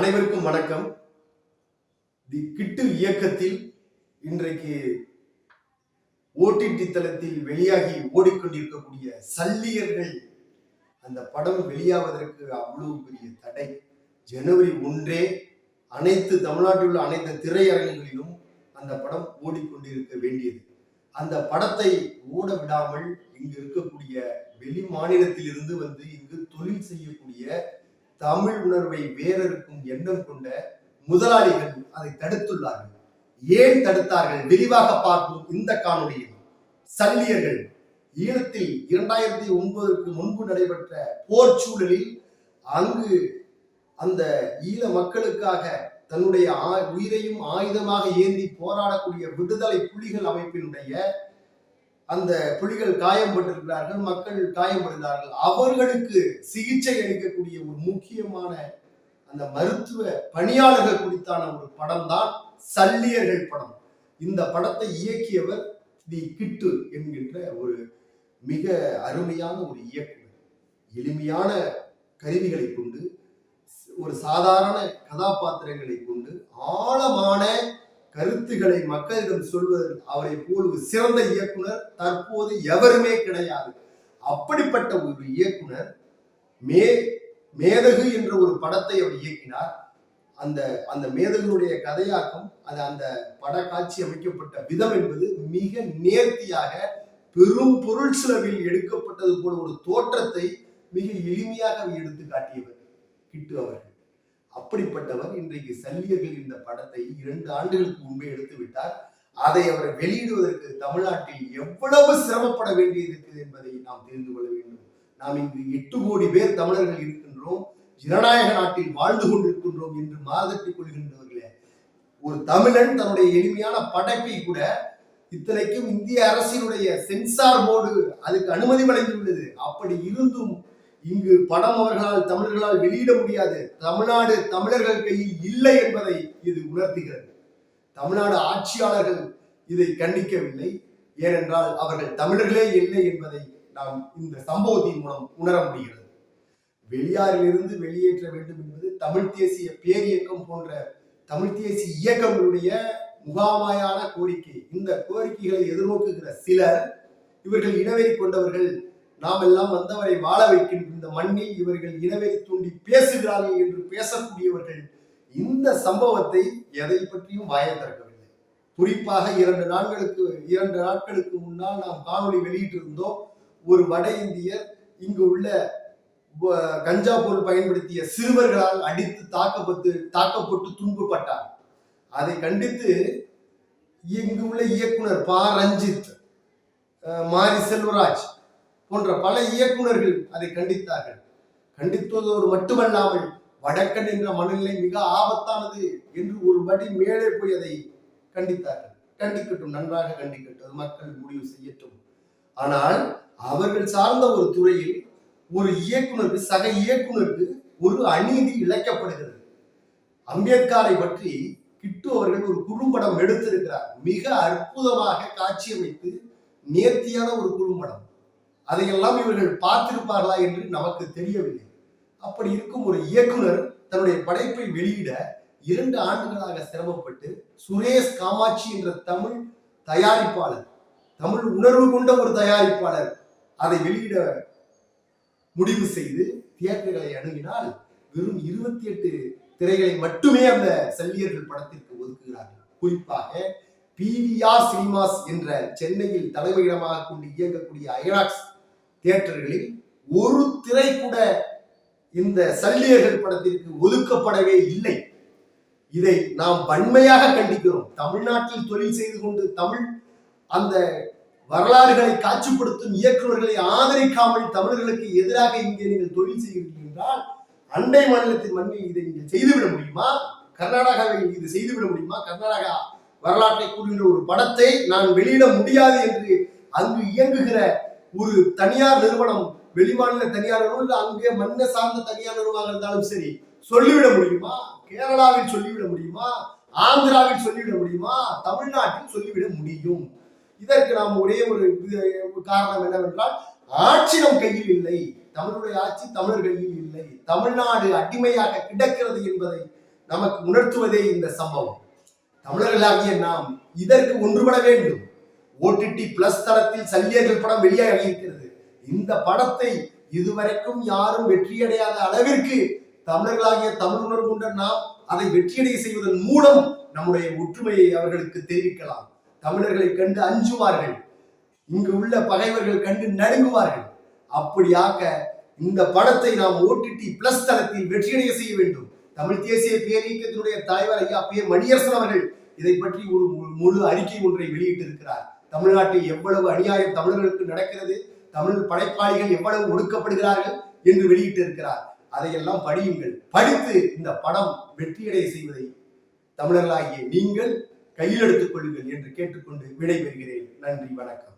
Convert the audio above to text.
அனைவருக்கும் வணக்கம். தி கிட்டு இயக்கத்தில் இன்றைக்கு ஓடிடி தளத்தில் வெளியாகி ஓடிக்கொண்டிருக்கக்கூடிய சல்லியர்கள் அந்த படம் வெளியாவதற்கு அவ்வளவு பெரிய தடை. ஜனவரி ஒன்றே அனைத்து தமிழ்நாட்டில் உள்ள அனைத்து திரையரங்குகளிலும் அந்த படம் ஓடிக்கொண்டிருக்க வேண்டியது. அந்த படத்தை ஓட விடாமல் இங்கு இருக்கக்கூடிய வெளி மாநிலத்திலிருந்து வந்து இங்கு தொழில் செய்யக்கூடிய தமிழ் உணர்வை வேறறுக்கும் எண்ணம் கொண்ட முதலாளிகள் அதை தடுத்துள்ளார்கள். ஏன் தடுத்தார்கள்? விரிவாக பார்க்கும் இந்த காணொலியில் சல்லியர்கள் ஈழத்தில் இரண்டாயிரத்தி ஒன்பதற்கு முன்பு நடைபெற்ற போர் சூழலில் அங்கு அந்த ஈழ மக்களுக்காக தன்னுடைய ஆ- உயிரையும் ஆயுதமாக ஏந்தி போராடக்கூடிய விடுதலை புலிகள் அமைப்பினுடைய அந்த புலிகள் காயம்பட்டிருக்கிறார்கள் மக்கள் காயப்படுகிறார்கள் அவர்களுக்கு சிகிச்சை அளிக்கக்கூடிய ஒரு முக்கியமான அந்த மருத்துவ பணியாளர்கள் குறித்தான ஒரு படம் தான் சல்லியர்கள் படம். இந்த படத்தை இயக்கியவர் தி கிட்டு என்கின்ற ஒரு மிக அருமையான ஒரு இயக்குனர். எளிமையான கருவிகளை கொண்டு ஒரு சாதாரண கதாபாத்திரங்களை கொண்டு ஆழமான கருத்துக்களை மக்களிடம் சொல்வதில் அவரை போல் ஒரு சிறந்த இயக்குனர் தற்போது எவருமே கிடையாது. அப்படிப்பட்ட ஒரு இயக்குனர் மே மேதகு என்ற ஒரு படத்தை அவர் இயக்கினார். அந்த அந்த மேதகனுடைய கதையாக்கம் அது அந்த பட காட்சி அமைக்கப்பட்ட விதம் என்பது மிக நேர்த்தியாக பெரும் பொருள் செலவில் எடுக்கப்பட்டது போல ஒரு தோற்றத்தை மிக எளிமையாக எடுத்து காட்டியவர் கிட்டு அவர்கள். அப்படிப்பட்டவர் இன்றைக்கு சல்லியர்கள் இந்த படத்தை இரண்டு ஆண்டுகளுக்கு முன்பே எடுத்து விட்டார். அதை அவர் வெளியிடுவதற்கு தமிழ்நாட்டில் எவ்வளவு சிரமப்பட வேண்டியிருக்கிறது என்பதை நாம் தெரிந்து கொள்ள வேண்டும். நாம் இங்கு எட்டு கோடி பேர் தமிழர்கள் இருக்கின்றோம். ஜனநாயக நாட்டில் வாழ்ந்து கொண்டிருக்கின்றோம் என்று மாதட்டிக் கொள்கின்றவர்களே ஒரு தமிழன் தன்னுடைய எளிமையான படைப்பை கூட இத்தனைக்கும் இந்திய அரசினுடைய சென்சார் போர்டு அதுக்கு அனுமதி வழங்கியுள்ளது. அப்படி இருந்தும் இங்கு படம் அவர்களால் தமிழர்களால் வெளியிட முடியாது. தமிழ்நாடு தமிழர்கள் கையில் இல்லை என்பதை இது உணர்த்துகிறது. தமிழ்நாடு ஆட்சியாளர்கள் இதை கண்டிக்கவில்லை. ஏனென்றால் அவர்கள் தமிழர்களே இல்லை என்பதை நாம் இந்த சம்பவத்தின் மூலம் உணர முடிகிறது. வெளியாரிலிருந்து வெளியேற்ற வேண்டும் என்பது தமிழ் தேசிய பேரியக்கம் போன்ற தமிழ் தேசிய இயக்கங்களுடைய முகாமாயான கோரிக்கை. இந்த கோரிக்கைகளை எதிர்நோக்குகிற சிலர் இவர்கள் இனவெறி கொண்டவர்கள் நாம் எல்லாம் வந்தவரை வாழ வைக்கின்ற இந்த மண்ணில் இவர்கள் இனவே தூண்டி பேசுகிறார்கள் என்று பேசக்கூடியவர்கள் இந்த சம்பவத்தை எதை பற்றியும் வாய திறக்கவில்லை. குறிப்பாக இரண்டு நாட்களுக்கு இரண்டு நாட்களுக்கு முன்னால் நாம் காணொளி வெளியிட்டிருந்தோம் ஒரு வட இந்தியர் இங்கு உள்ள கஞ்சா பொருள் பயன்படுத்திய சிறுவர்களால் அடித்து தாக்கப்பட்டு தாக்கப்பட்டு துன்பப்பட்டார் அதை கண்டித்து இங்கு உள்ள இயக்குனர் பா. ரஞ்சித் மாரி செல்வராஜ் போன்ற பல இயக்குனர்கள் அதை கண்டித்தார்கள். கண்டித்ததோடு மட்டுமல்லாமல் வடக்கன் என்ற மனநிலை மிக ஆபத்தானது என்று ஒரு படி மேலே போய் அதை கண்டித்தார்கள். கண்டிக்கட்டும் நன்றாக கண்டிக்கட்டும். அது மக்கள் முடிவு செய்யட்டும். ஆனால் அவர்கள் சார்ந்த ஒரு துறையில் ஒரு இயக்குனருக்கு சக இயக்குனருக்கு ஒரு அநீதி இழைக்கப்படுகிறது. அம்பேத்கரை பற்றி கிட்டு அவர்கள் ஒரு குறும்படம் எடுத்திருக்கிறார். மிக அற்புதமாக காட்சியமைத்து நேர்த்தியான ஒரு குறும்படம். அதையெல்லாம் இவர்கள் பார்த்திருப்பார்களா என்று நமக்கு தெரியவில்லை. அப்படி இருக்கும் ஒரு இயக்குனர் தன்னுடைய படைப்பை வெளியிட இரண்டு ஆண்டுகளாக சிரமப்பட்டு சுரேஷ் காமாட்சி என்ற தமிழ் தயாரிப்பாளர் தமிழ் உணர்வு கொண்ட ஒரு தயாரிப்பாளர் அதை வெளியிட முடிவு செய்து தியேட்டர்களை அணுகினால் வெறும் இருபத்தி எட்டு திரைகளை மட்டுமே அந்த செல்லியர்கள் படத்திற்கு ஒதுக்குகிறார்கள். குறிப்பாக பிவிஆர் சினிமாஸ் என்ற சென்னையில் தலைமையிடமாக கொண்டு இயங்கக்கூடிய ஐராக்ஸ் தியேட்டர்களில் ஒரு திரை கூட இந்த சல்லியர்கள் படத்திற்கு ஒதுக்கப்படவே இல்லை. இதை நாம் வன்மையாக கண்டிக்கிறோம். தமிழ்நாட்டில் தொழில் செய்து கொண்டு தமிழ் அந்த வரலாறுகளை காட்சிப்படுத்தும் இயக்குநர்களை ஆதரிக்காமல் தமிழர்களுக்கு எதிராக இங்கே நீங்கள் தொழில் செய்கிறீர்கள் என்றால் அண்டை மாநிலத்தின் மண்ணில் இதை நீங்கள் செய்துவிட முடியுமா? கர்நாடகாவில் இது செய்துவிட முடியுமா? கர்நாடகா வரலாற்றை கூறுகின்ற ஒரு படத்தை நான் வெளியிட முடியாது என்று அங்கு இயங்குகிற ஒரு தனியார் நிறுவனம் வெளிமாநில தனியார் நிறுவனம் அங்கே மண்ணை சார்ந்த தனியார் நிறுவனமாக இருந்தாலும் சரி சொல்லிவிட முடியுமா? கேரளாவில் சொல்லிவிட முடியுமா? ஆந்திராவில் சொல்லிவிட முடியுமா? தமிழ்நாட்டில் சொல்லிவிட முடியும். இதற்கு நாம் ஒரே ஒரு காரணம் என்னவென்றால் ஆட்சி நம் கையில் இல்லை. தமிழுடைய ஆட்சி தமிழர் கையில் இல்லை. தமிழ்நாடு அடிமையாக கிடக்கிறது என்பதை நமக்கு உணர்த்துவதே இந்த சம்பவம். தமிழர்களாகிய நாம் இதற்கு ஒன்றுபட வேண்டும். ஓடிடி பிளஸ் தளத்தில் சல்லியர்கள் படம் வெளியாகி இருக்கிறது இந்த படத்தை இதுவரைக்கும் யாரும் வெற்றியடையாத அளவிற்கு தமிழர்களாகிய தமிழ் உணர்வு கொண்ட நாம் அதை வெற்றியடை செய்வதன் மூலம் நம்முடைய ஒற்றுமையை அவர்களுக்கு தெரிவிக்கலாம். தமிழர்களை கண்டு அஞ்சுவார்கள். இங்கு உள்ள பகைவர்கள் கண்டு நடுங்குவார்கள். அப்படியாக இந்த படத்தை நாம் ஓடிடி பிளஸ் தளத்தில் வெற்றியடைய செய்ய வேண்டும். தமிழ் தேசிய பேரியக்கத்தினுடைய தலைவர் ஐயா பி மணியரசன் அவர்கள் இதை பற்றி ஒரு முழு அறிக்கை ஒன்றை வெளியிட்டிருக்கிறார். தமிழ்நாட்டில் எவ்வளவு அநியாயம் தமிழர்களுக்கு நடக்கிறது தமிழ் படைப்பாளிகள் எவ்வளவு ஒடுக்கப்படுகிறார்கள் என்று வெளியிட்டிருக்கிறார். அதையெல்லாம் படியுங்கள். படித்து இந்த படம் வெற்றியடைய செய்வதை தமிழர்களாகிய நீங்கள் கையில் எடுத்துக் கொள்ளுங்கள் என்று கேட்டுக்கொண்டு விடைபெறுகிறேன். நன்றி வணக்கம்.